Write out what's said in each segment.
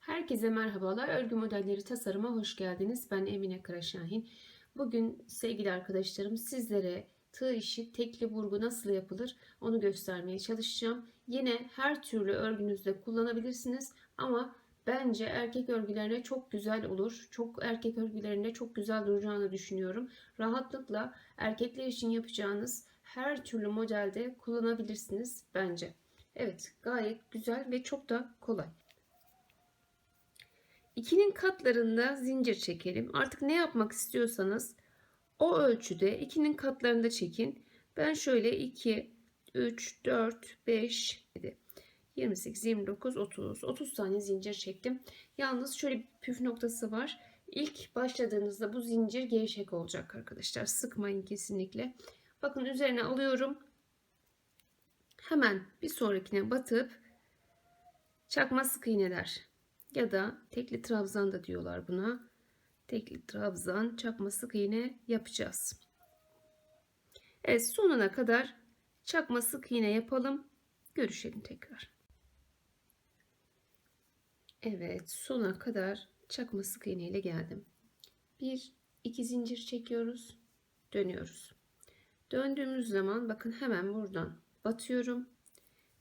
Herkese merhabalar. Örgü modelleri tasarıma hoş geldiniz. Ben Emine Karaşahin. Bugün sevgili arkadaşlarım sizlere tığ işi tekli burgu nasıl yapılır onu göstermeye çalışacağım. Yine her türlü örgünüzde kullanabilirsiniz ama bence erkek örgülerine çok güzel olur. Çok erkek örgülerinde çok güzel duracağını düşünüyorum. Rahatlıkla erkekler için yapacağınız her türlü modelde kullanabilirsiniz bence. Evet gayet güzel ve çok da kolay. İkinin katlarında zincir çekelim. Artık ne yapmak istiyorsanız o ölçüde ikinin katlarında çekin. Ben şöyle 2, 3, 4, 5, 7, 28, 29, 30. 30 tane zincir çektim. Yalnız şöyle bir püf noktası var. İlk başladığınızda bu zincir gevşek olacak arkadaşlar. Sıkmayın kesinlikle. Bakın üzerine alıyorum. Hemen bir sonrakine batıp çakma sık iğneler ya da tekli trabzan da diyorlar buna. Tekli trabzan çakma sık iğne yapacağız. Evet sonuna kadar çakma sık iğne yapalım. Görüşelim tekrar. Evet sona kadar çakma sık iğne ile geldim. Bir iki zincir çekiyoruz. Dönüyoruz. Döndüğümüz zaman bakın hemen buradan batıyorum.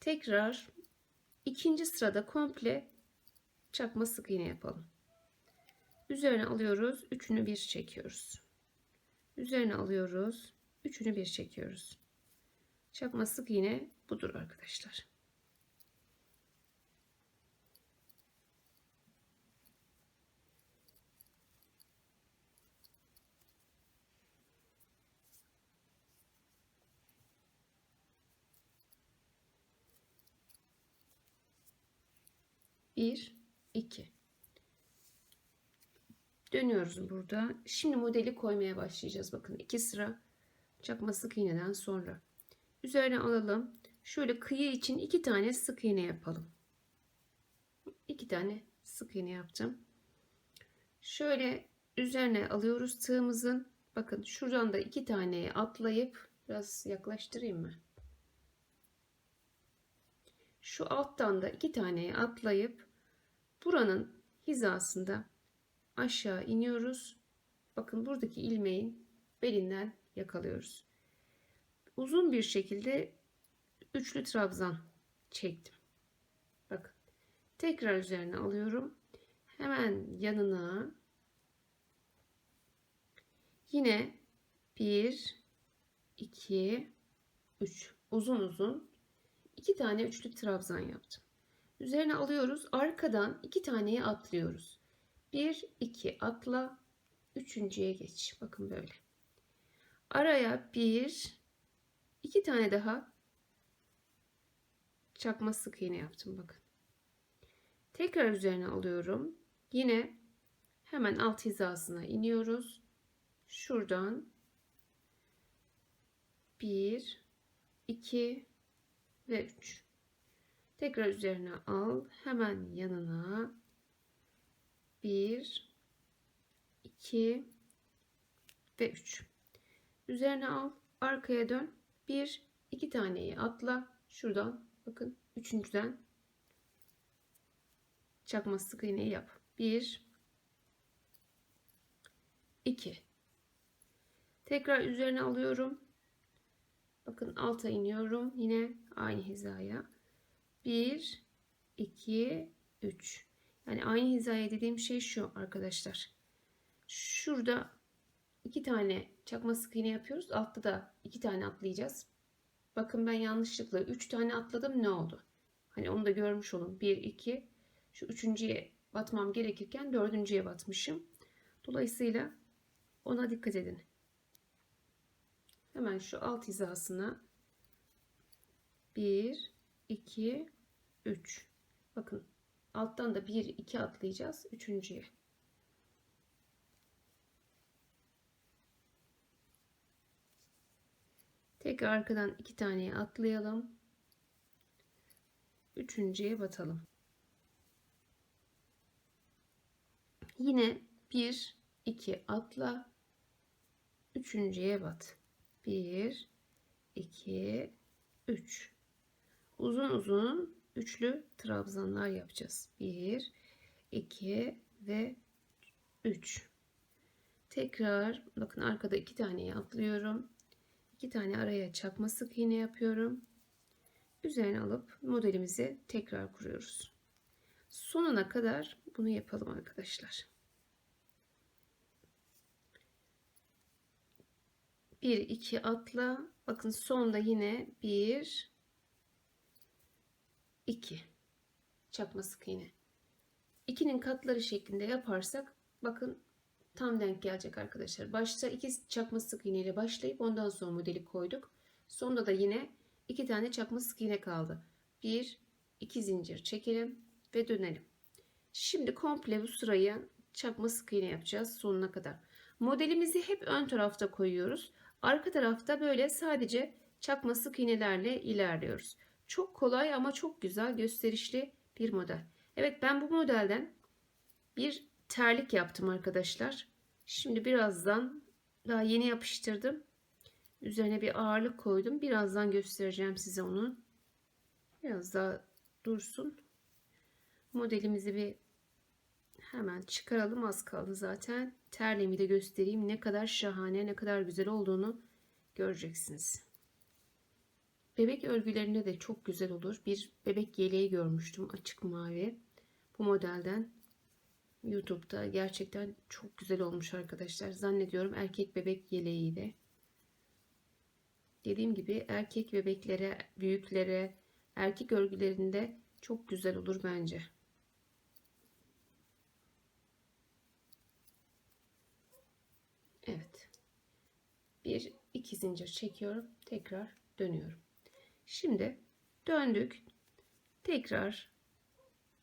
Tekrar ikinci sırada komple çakma sık iğne yapalım. Üzerine alıyoruz. Üçünü bir çekiyoruz. Üzerine alıyoruz. Üçünü bir çekiyoruz. Çakma sık iğne budur arkadaşlar. Bir, 2 dönüyoruz burada. Şimdi modeli koymaya başlayacağız. Bakın iki sıra çakma sık iğneden sonra. Üzerine alalım. Şöyle kıyı için iki tane sık iğne yapalım. İki tane sık iğne yapacağım. Şöyle üzerine alıyoruz tığımızın. Bakın şuradan da iki taneye atlayıp biraz yaklaştırayım mı? Şu alttan da iki taneye atlayıp buranın hizasında aşağı iniyoruz. Bakın buradaki ilmeğin belinden yakalıyoruz. Uzun bir şekilde üçlü trabzan çektim. Bakın tekrar üzerine alıyorum. Hemen yanına yine 1 2 3 uzun uzun iki tane üçlü trabzan yaptım. Üzerine alıyoruz. Arkadan iki taneyi atlıyoruz. Bir, iki atla. Üçüncüye geç. Bakın böyle. Araya bir, iki tane daha çakma sık iğne yaptım. Bakın. Tekrar üzerine alıyorum. Yine hemen alt hizasına iniyoruz. Şuradan bir, iki ve üç. Tekrar üzerine al. Hemen yanına 1 2 ve 3. Üzerine al. Arkaya dön. 1 2 taneyi atla. Şuradan bakın üçüncüden çakma sık iğneyi yap. 1 2 Tekrar üzerine alıyorum. Bakın alta iniyorum. Yine aynı hizaya. 1 2 3 yani aynı hizaya dediğim şey şu arkadaşlar. Şurada iki tane çakma sık iğne yapıyoruz. Altta da iki tane atlayacağız. Bakın ben yanlışlıkla üç tane atladım ne oldu? Hani onu da görmüş olun. Bir, iki. Şu üçüncüye batmam gerekirken dördüncüye batmışım. Dolayısıyla ona dikkat edin. Hemen şu alt hizasına 1, 2, 3. Bakın alttan da 1, 2 atlayacağız. Üçüncüye. Tekrar arkadan iki taneye atlayalım. üçüncüye batalım. Yine 1 2 atla üçüncüye bat. 1 2 3 uzun uzun üçlü trabzanlar yapacağız. 1 2 ve 3 tekrar bakın arkada iki taneyi atlıyorum. iki tane araya çakma sık iğne yapıyorum. Üzerine alıp modelimizi tekrar kuruyoruz. Sonuna kadar bunu yapalım arkadaşlar. 1 2 atla. Bakın sonda yine 1 2 çakma sık iğne. 2'nin katları şeklinde yaparsak bakın tam denk gelecek arkadaşlar. Başta iki çakma sık iğne ile başlayıp ondan sonra modeli koyduk. Sonda da yine iki tane çakma sık iğne kaldı. 1 2 zincir çekelim ve dönelim. Şimdi komple bu sırayı çakma sık iğne yapacağız sonuna kadar. Modelimizi hep ön tarafta koyuyoruz. Arka tarafta böyle sadece çakma sık iğnelerle ilerliyoruz. Çok kolay ama çok güzel gösterişli bir model. Evet ben bu modelden bir terlik yaptım arkadaşlar. Şimdi birazdan daha yeni yapıştırdım. Üzerine bir ağırlık koydum. Birazdan göstereceğim size onu. Biraz daha dursun. Modelimizi bir hemen çıkaralım. Az kaldı zaten. Terliğimi de göstereyim. Ne kadar şahane, ne kadar güzel olduğunu göreceksiniz. Bebek örgülerinde de çok güzel olur. Bir bebek yeleği görmüştüm açık mavi. Bu modelden YouTube'da gerçekten çok güzel olmuş arkadaşlar. Zannediyorum erkek bebek yeleğiydi. Dediğim gibi erkek bebeklere, büyüklere, erkek örgülerinde çok güzel olur bence. Evet. Bir iki zincir çekiyorum. Tekrar dönüyorum. Şimdi döndük. Tekrar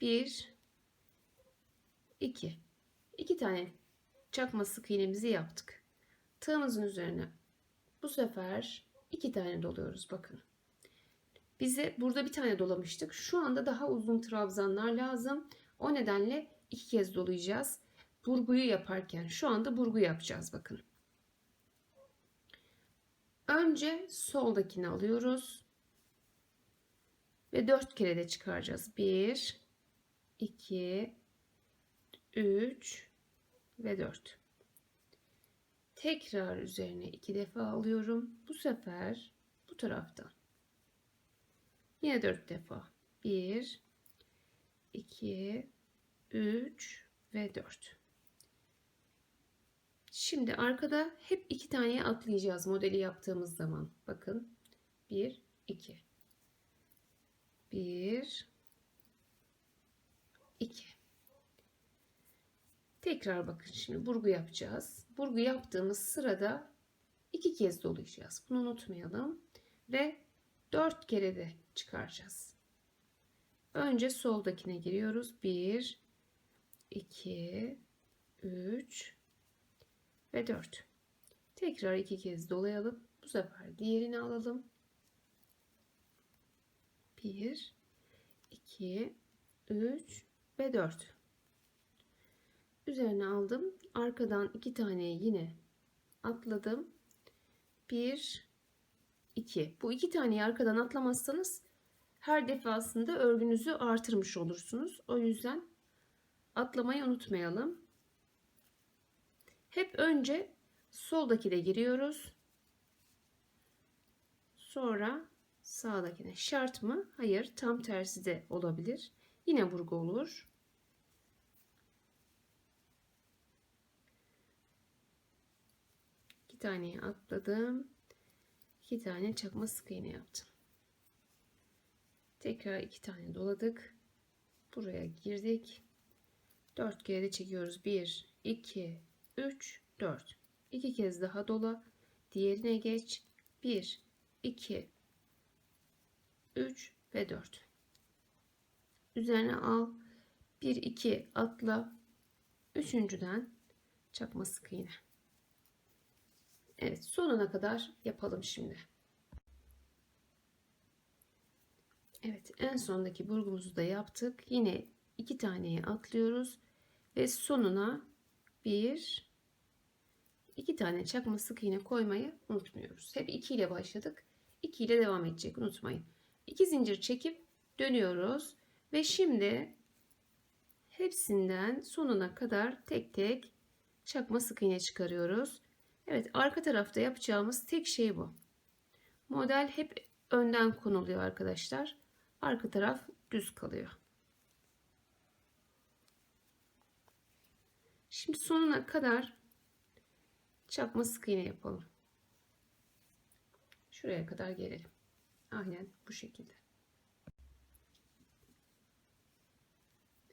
bir 2. 2 tane çakma sık iğnemizi yaptık. Tığımızın üzerine bu sefer 2 tane doluyoruz bakın. Bize burada bir tane dolamıştık. Şu anda daha uzun trabzanlar lazım. O nedenle iki kez dolayacağız. Burguyu yaparken şu anda burgu yapacağız bakın. Önce soldakini alıyoruz. Ve 4 kere de çıkaracağız. 1 2 3 ve 4. Tekrar üzerine iki defa alıyorum. Bu sefer bu taraftan. Yine 4 defa. 1 2 3 ve 4. Şimdi arkada hep iki tane atlayacağız modeli yaptığımız zaman. Bakın. 1 2 1 2 Tekrar bakın şimdi burgu yapacağız. Burgu yaptığımız sırada iki kez dolayacağız. Bunu unutmayalım. Ve dört kere de çıkaracağız. Önce soldakine giriyoruz. 1 2 3 ve 4. Tekrar iki kez dolayalım. Bu sefer diğerini alalım. 1 2 3 ve 4 üzerine aldım. Arkadan iki tane yine atladım. Bir, iki. Bu iki taneyi arkadan atlamazsanız her defasında örgünüzü artırmış olursunuz. O yüzden atlamayı unutmayalım. Hep önce soldaki de giriyoruz. Sonra sağdakine. Şart mı? Hayır. Tam tersi de olabilir. Yine burgu olur. iki taneyi atladım. iki tane çakma sık iğne yaptım. Tekrar iki tane doladık. Buraya girdik. Dört kere de çekiyoruz. Bir, iki, üç, dört. İki kez daha dola. Diğerine geç. Bir, iki, üç ve dört. Üzerine al. Bir, iki atla. Üçüncüden çakma sık iğne. Evet sonuna kadar yapalım şimdi. Evet en sondaki burgumuzu da yaptık. Yine iki taneyi atlıyoruz ve sonuna bir iki tane çakma sık iğne koymayı unutmuyoruz. Hep 2 ile başladık. 2 ile devam edecek unutmayın. 2 zincir çekip dönüyoruz ve şimdi hepsinden sonuna kadar tek tek çakma sık iğne çıkarıyoruz. Evet arka tarafta yapacağımız tek şey bu. Model hep önden konuluyor arkadaşlar. Arka taraf düz kalıyor. Şimdi sonuna kadar çakma sık iğne yapalım. Şuraya kadar gelelim. Aynen bu şekilde.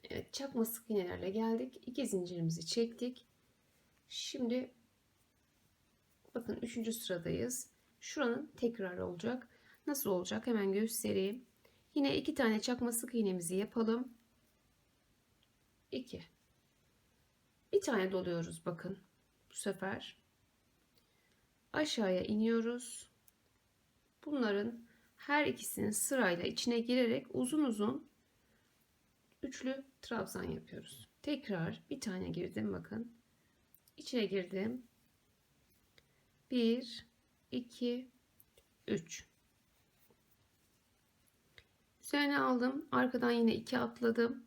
Evet, çakma sık iğnelerle geldik. İki zincirimizi çektik. Şimdi bakın üçüncü sıradayız. Şuranın tekrar olacak. Nasıl olacak hemen göstereyim. Yine iki tane çakma sık iğnemizi yapalım. 2 bir tane doluyoruz bakın bu sefer aşağıya iniyoruz bunların her ikisinin sırayla içine girerek uzun uzun üçlü trabzan yapıyoruz. Tekrar bir tane girdim bakın. İçine girdim. 1 2 3 üzerine aldım. Arkadan yine 2 atladım.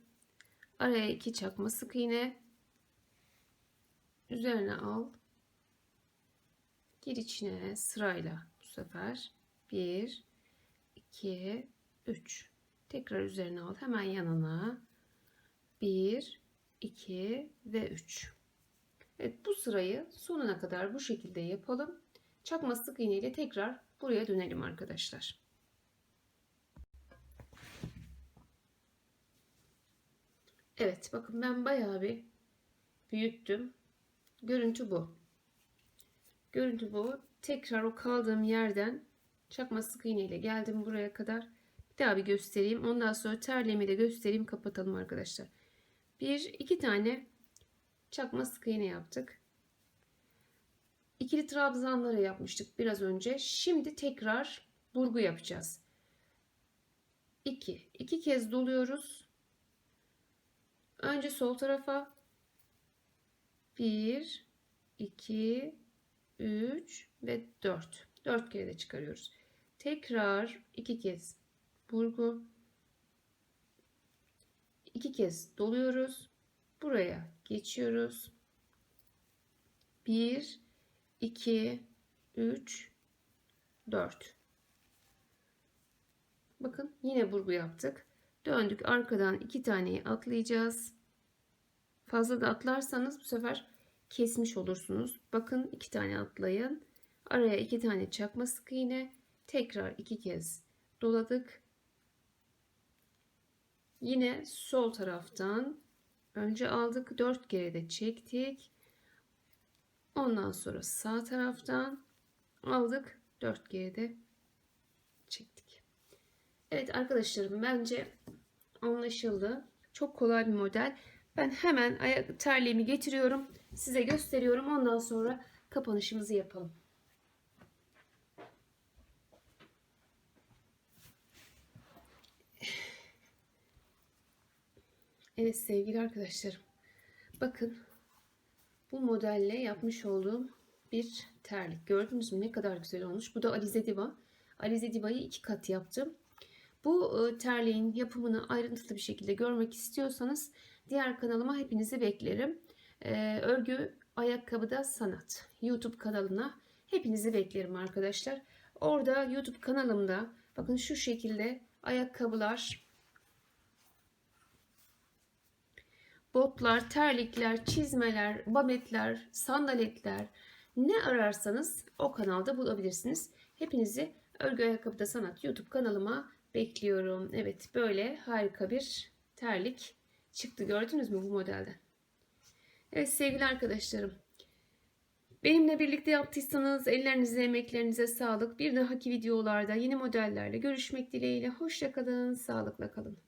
Araya 2 çakma sık iğne. Üzerine al. Gir içine sırayla bu sefer. 1 2 3 tekrar üzerine al. Hemen yanına 1 2 ve 3 Evet bu sırayı sonuna kadar bu şekilde yapalım. Çakma sık iğne ile tekrar buraya dönelim arkadaşlar. Evet bakın ben bayağı bir büyüttüm. Görüntü bu. Görüntü bu. Tekrar o kaldığım yerden çakma sık iğne ile geldim buraya kadar. Bir daha bir göstereyim. Ondan sonra terliğimi de göstereyim. Kapatalım arkadaşlar. Bir, iki tane çakma sık iğne yaptık. İkili trabzanları yapmıştık biraz önce. Şimdi tekrar burgu yapacağız. 2. İki kez doluyoruz. Önce sol tarafa 1, 2, 3 ve 4. 4 kere de çıkarıyoruz. Tekrar 2 kez burgu. 2 kez doluyoruz. Buraya geçiyoruz. 1, 2, 3, 4. Bakın yine burgu yaptık. Döndük arkadan iki taneyi atlayacağız. Fazla da atlarsanız bu sefer kesmiş olursunuz. Bakın iki tane atlayın. Araya iki tane çakma sık iğne. Tekrar iki kez doladık. Yine sol taraftan önce aldık. Dört kere de çektik. Ondan sonra sağ taraftan aldık. Dört kere de çektik. Evet arkadaşlarım bence anlaşıldı. Çok kolay bir model. Ben hemen ayak terliğimi getiriyorum. Size gösteriyorum. Ondan sonra kapanışımızı yapalım. Evet sevgili arkadaşlarım. Bakın bu modelle yapmış olduğum bir terlik. Gördünüz mü ne kadar güzel olmuş. Bu da Alize Diva. Alize Diva'yı iki kat yaptım. Bu e, terliğin yapımını ayrıntılı bir şekilde görmek istiyorsanız diğer kanalıma hepinizi beklerim. Ee, örgü ayakkabıda sanat YouTube kanalına hepinizi beklerim arkadaşlar. Orada YouTube kanalımda bakın şu şekilde ayakkabılar, botlar, terlikler, çizmeler, babetler, sandaletler ne ararsanız o kanalda bulabilirsiniz. Hepinizi Örgü Ayakkabıda Sanat YouTube kanalıma bekliyorum. Evet böyle harika bir terlik çıktı. Gördünüz mü bu modelden? Evet sevgili arkadaşlarım. Benimle birlikte yaptıysanız ellerinize emeklerinize sağlık. Bir dahaki videolarda yeni modellerle görüşmek dileğiyle. Hoşçakalın, sağlıkla kalın.